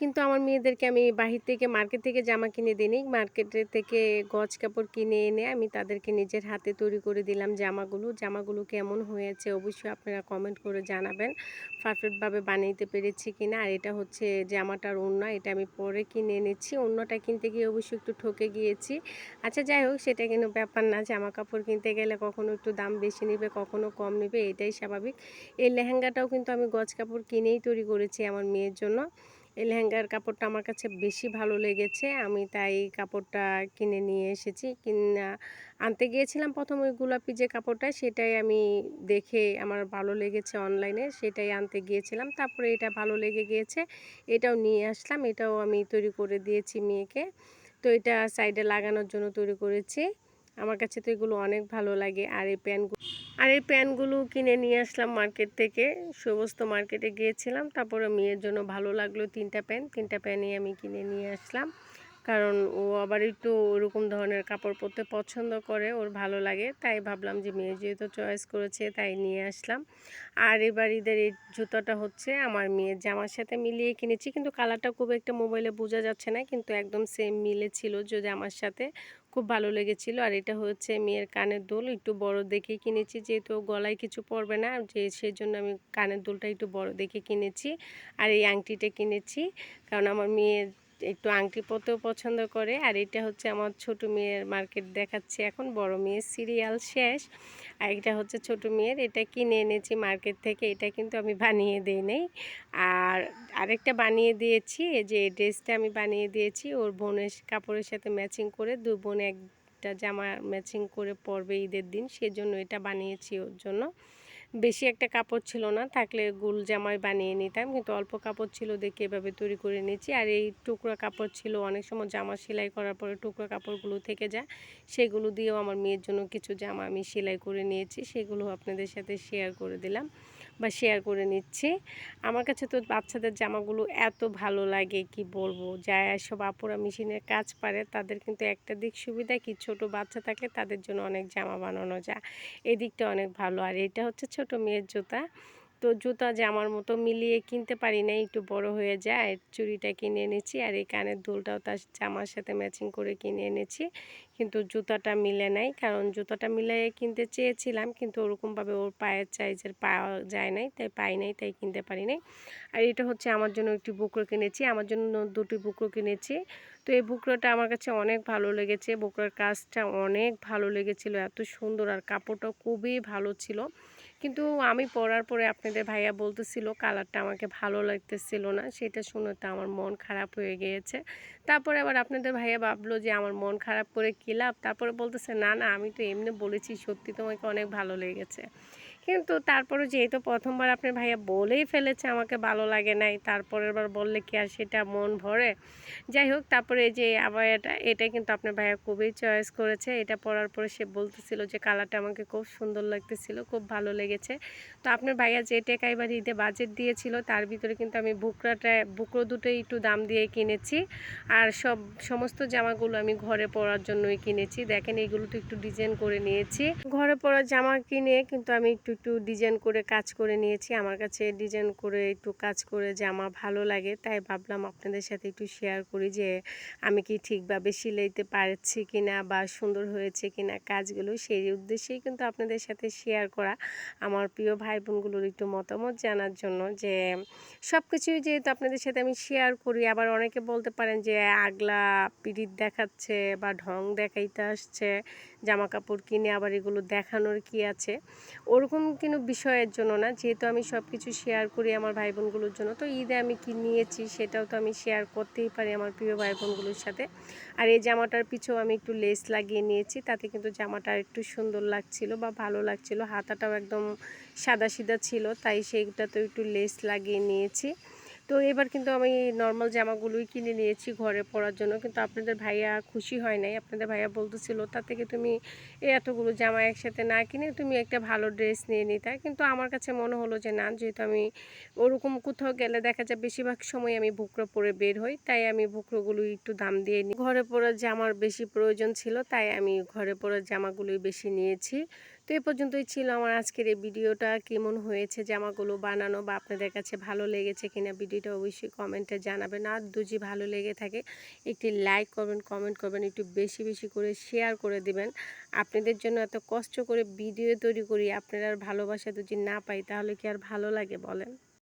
কিন্তু আমার মেয়েদেরকে আমি বাহির থেকে মার্কেট থেকে জামা কিনে দিইনি মার্কেটের থেকে গজ কাপড় কিনে এনে আমি তাদেরকে নিজের হাতে তৈরি করে দিলাম জামাগুলো। জামাগুলো কেমন হয়েছে অবশ্যই আপনারা কমেন্ট করে জানাবেন। পারফেক্টভাবে বানাইতে পেরেছি কিনা। আর এটা হচ্ছে জামাটার ওড়না, এটা আমি পরে কিনে এনেছি। অন্যটা কিনতে গিয়ে অবশ্যই একটু ঠকে গিয়েছি। আচ্ছা যাই হোক, সেটা কিন্তু ব্যাপার না জামা কাপড় কিনতে গেলে কখনো একটু দাম বেশি নেবে, কখনো কম নেবে, এটাই স্বাভাবিক। এই লেহেঙ্গাটাও কিন্তু আমি গজ কাপড় কিনেই তৈরি করেছি আমার মেয়ের জন্য। এই লেহেঙ্গার কাপড়টা আমার কাছে বেশি ভালো লেগেছে। আমি তাই কাপড়টা কিনে নিয়ে এসেছি। কিনা, আনতে গিয়েছিলাম প্রথম ওই গোলাপি যে কাপড়টা, সেটাই আমি দেখে আমার ভালো লেগেছে অনলাইনে, সেটাই আনতে গিয়েছিলাম। তারপরে এটা ভালো লেগে গিয়েছে, এটাও নিয়ে আসলাম, এটাও আমি তৈরি করে দিয়েছি মেয়েকে। তো এটা সাইডে লাগানোর জন্য তৈরি করেছি। আমার কাছে তো এগুলো অনেক ভালো লাগে। আর এই প্যান্টগুলো আর এই প্যান্টগুলো কিনে নিয়ে আসলাম মার্কেট থেকে। সমস্ত মার্কেটে গিয়েছিলাম। তারপরে মেয়ের জন্য ভালো লাগল তিনটা প্যান্ট তিনটা প্যান্টই আমি কিনে নিয়ে আসলাম। কারণ ও আবার একটু ওরকম ধরনের কাপড় পরতে পছন্দ করে, ওর ভালো লাগে। তাই ভাবলাম যে মেয়ে যেহেতু চয়েস করেছে, তাই নিয়ে আসলাম। আর এবার ঈদের এই জুতোটা হচ্ছে আমার মেয়ের জামার সাথে মিলিয়ে কিনেছি। কিন্তু কালারটা খুব একটা মোবাইলে বোঝা যাচ্ছে না, কিন্তু একদম সেম মিলে ছিল যে জামার সাথে। খুব ভালো লেগেছিল। আর এটা হচ্ছে মেয়ের কানের দুল, একটু বড় দেখে কিনেছি। যেহেতু গলায় কিছু পড়বে না, যে সেই জন্য আমি কানের দুলটা একটু বড় দেখে কিনেছি। আর এই আংটিটা কিনেছি, কারণ আমার মেয়ের একটু আংটি পরতেও পছন্দ করে। আর এটা হচ্ছে আমার ছোট মেয়ের মার্কেট দেখাচ্ছে এখন। বড় মেয়ের সিরিয়াল শেষ। আর এটা হচ্ছে ছোট মেয়ের। এটা কিনে এনেছি মার্কেট থেকে। এটা কিন্তু আমি বানিয়ে দিই নেই। আর আরেকটা বানিয়ে দিয়েছি। যে ড্রেসটা আমি বানিয়ে দিয়েছি। ওর বোনের কাপড়ের সাথে ম্যাচিং করে দু বোন একটা জামা ম্যাচিং করে পরবে ঈদের দিন। সেজন্য এটা বানিয়েছি ওর জন্য। বেশি একটা কাপড় ছিল না, থাকলে গুল জামাই বানিয়ে নিতাম। কিন্তু অল্প কাপড় ছিল দেখে এভাবে তৈরি করে নিয়েছি। আর এই টুকরো কাপড় ছিল, অনেক সময় জামা সেলাই করার পরে টুকরো কাপড়গুলো থেকে যায়। সেগুলো দিয়েও আমার মেয়ের জন্য কিছু জামা আমি সেলাই করে নিয়েছি। সেগুলো আপনাদের সাথে শেয়ার করে দিলাম। বা শেয়ার করে নিচ্ছি। আমার কাছে তো বাচ্চাদের জামাগুলো এত ভালো লাগে, কি বলব? যা সব আপুরা মেশিনের কাজ পারে, তাদের কিন্তু একটা দিক সুবিধা, কি ছোট বাচ্চা থাকে তাদের জন্য অনেক জামা বানানো যায়। এদিকটা দিকটা অনেক ভালো। আর এটা হচ্ছে ছোট মেয়ের জুতা। তো জুতা জামার মতো মিলিয়ে কিনতে পারি না একটু বড় হয়ে যায়, চুড়িটা কিনে এনেছি আর এই কানের দুলটাও তার জামার সাথে ম্যাচিং করে কিনে এনেছি। কিন্তু জুতাটা মিলে নাই, কারণ জুতাটা মিলিয়ে কিনতে চেয়েছিলাম, কিন্তু ওরকমভাবে ওর পায়ের সাইজের পাওয়া যায় নাই, তাই পাই নাই, তাই কিনতে পারি নাই। আর এটা হচ্ছে আমার জন্য একটি বুকরো কিনেছি, আমার জন্য দুটি বুকরো কিনেছি। তো এই বুকরোটা আমার কাছে অনেক ভালো লেগেছে, বুকরোর কাজটা অনেক ভালো লেগেছিল, এত সুন্দর আর কাপড়টা খুবই ভালো ছিল। কিন্তু আমি পরার পরে আপনাদের ভাইয়া বলতেছিল, কালারটা আমাকে ভালো লাগতেছিল না। সেটা শুনে তো আমার মন খারাপ হয়ে গিয়েছে। তারপরে আবার আপনাদের ভাইয়া ভাবলো যে আমার মন খারাপ করে কী লাভ? তারপরে বলতেছে, না না, আমি তো এমনি বলেছি, সত্যি তোমাকে অনেক ভালো লেগেছে। কিন্তু তারপরে যেহেতু প্রথমবার আপনার ভাইয়া বলেই ফেলেছে আমাকে ভালো লাগে নাই, তারপরের বার বললে কি আর সেটা মন ভরে? যাই হোক, তারপরে যে আবার এটা এটা কিন্তু আপনার ভাইয়া খুবই চয়েস করেছে। এটা পরার পরে সে বলতেছিল যে কালারটা আমাকে খুব সুন্দর লাগতেছিল, খুব ভালো লেগেছে। তো আপনার ভাইয়া যে টেকা এবার ঈদে বাজেট দিয়েছিল, তার ভিতরে কিন্তু আমি বুকরাটা, বুকরো দুটোই একটু দাম দিয়ে কিনেছি। আর সব, সমস্ত জামাগুলো আমি ঘরে পরার জন্যই কিনেছি। দেখেন এইগুলো তো একটু ডিজাইন করে নিয়েছি। ঘরে পরার জামা কিনে কিন্তু আমি একটু একটু ডিজাইন করে কাজ করে নিয়েছি। আমার কাছে ডিজাইন করে একটু কাজ করে জামা ভালো লাগে, তাই ভাবলাম আপনাদের সাথে একটু শেয়ার করি যে আমি কি ঠিকভাবে সিলাইতে পারছি কিনা বা সুন্দর হয়েছে কিনা কাজগুলো। সেই উদ্দেশ্যেই কিন্তু আপনাদের সাথে শেয়ার করা। আমার প্রিয় ভাই বোনগুলোর একটু মতামত জানার জন্য যে সব কিছুই যেহেতু আপনাদের সাথে আমি শেয়ার করি, আবার অনেকে বলতে পারেন যে আগলা পিড়িত দেখাচ্ছে বা ঢং দেখাইতে আসছে জামা কাপড় কিনে আবার এগুলো দেখানোর কি আছে? ওরকম কিন্তু বিষয়ের জন্য না, যেহেতু আমি সব কিছু শেয়ার করি আমার ভাই বোনগুলোর জন্য। তো ঈদে আমি কি নিয়েছি সেটাও তো আমি শেয়ার করতেই পারি আমার প্রিয় ভাই বোনগুলোর সাথে। আর এই জামাটার পিছেও আমি একটু লেস লাগিয়ে নিয়েছি, তাতে কিন্তু জামাটা একটু সুন্দর লাগছিল বা ভালো লাগছিল। হাতাটাও একদম সাদা সিদা ছিল, তাই সেইটাতেও একটু লেস লাগিয়ে নিয়েছি। তো এবার কিন্তু আমি নর্মাল জামাগুলোই কিনে নিয়েছি ঘরে পরার জন্য। কিন্তু আপনাদের ভাইয়া খুশি হয় নাই। আপনাদের ভাইয়া বলতেছিল, তা থেকে তুমি এতগুলো জামা একসাথে না কিনে তুমি একটা ভালো ড্রেস নিয়ে নিতে। কিন্তু আমার কাছে মনে হলো যে, না, যেহেতু আমি ওরকম কোথাও গেলে দেখা যায় বেশিরভাগ সময় আমি বুকরো পরে বের হই, তাই আমি বুকরোগুলো একটু দাম দিয়ে নিই ঘরে পরার জামার বেশি প্রয়োজন ছিল, তাই আমি ঘরে পরার জামাগুলোই বেশি নিয়েছি। তো এ পর্যন্তই ছিল আমার আজকের এই ভিডিওটা, কেমন হয়েছে, জামাগুলো বানানো বা আপনাদের কাছে ভালো লেগেছে কিনা ভিডিওটা অবশ্যই কমেন্টে জানাবেন। আর দুজি ভালো লেগে থাকে, একটি লাইক করবেন কমেন্ট করবেন, একটু বেশি বেশি করে শেয়ার করে দিবেন। আপনাদের জন্য এত কষ্ট করে ভিডিও তৈরি করি, আপনারা আর ভালোবাসা যদি না পাই, তাহলে কি আর ভালো লাগে বলেন?